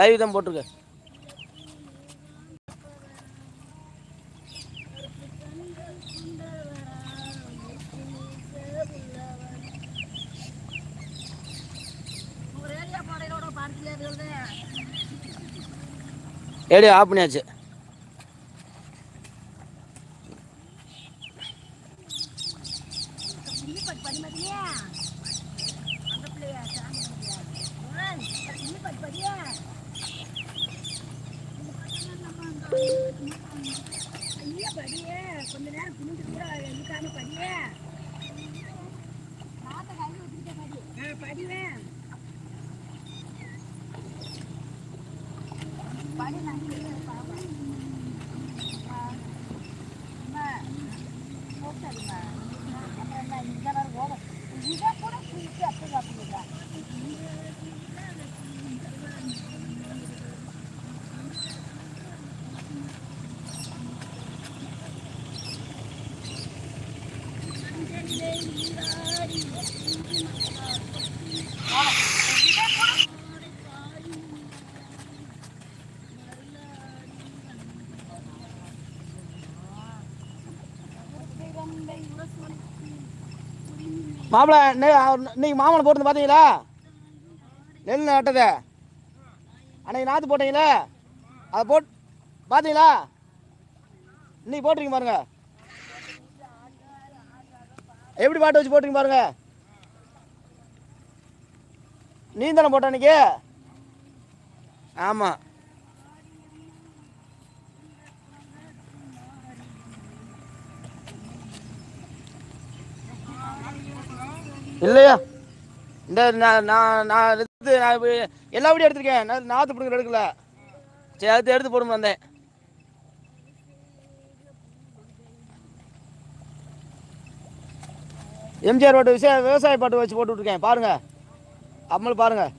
Live தான் போட்டிருக்கு radio of பண்ணியாச்சு. கொஞ்ச நேரம் குனிஞ்சு கூட எழுக்காம படியே. படிவேன் படி நான் மாப்பிள இன்னைக்கு மாமலை போட்டு பார்த்தீங்களா நெல் நட்டது. அன்னைக்கு நாற்று போட்டீங்களே? அதை போட் பார்த்தீங்களா இன்னைக்கு போட்டிருக்கீங்க பாருங்கள் எப்படி பாட்டு வச்சு போட்டிருக்கீங்க பாருங்க. நீ தானே போட்ட அன்னைக்கு? ஆமாம் இல்லையா? இந்த நான் நான் நான் எடுத்து நான் எல்லா வீடியோ எடுத்திருக்கேன். நான் நாற்று பிடிக்கிற எடுக்கல. சரி அடுத்து எடுத்து போடும் வந்தேன். எம்ஜிஆர் பாட்டு விஷய விவசாய பாட்டு வச்சு போட்டு பாருங்கள் அம்மல் பாருங்கள்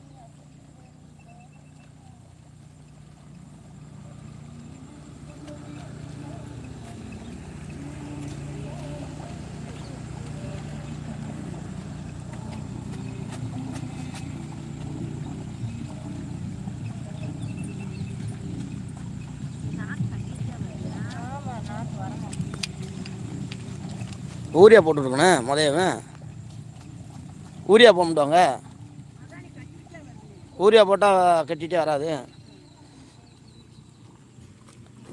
ஊரியா போட்டுருக்கணும் முதயவன் ஊரியா போட்டுவாங்க ஊரியா போட்டால் கட்டிகிட்டே வராது.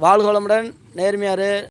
வாழ்கோளமுடன் நேர்மையார்.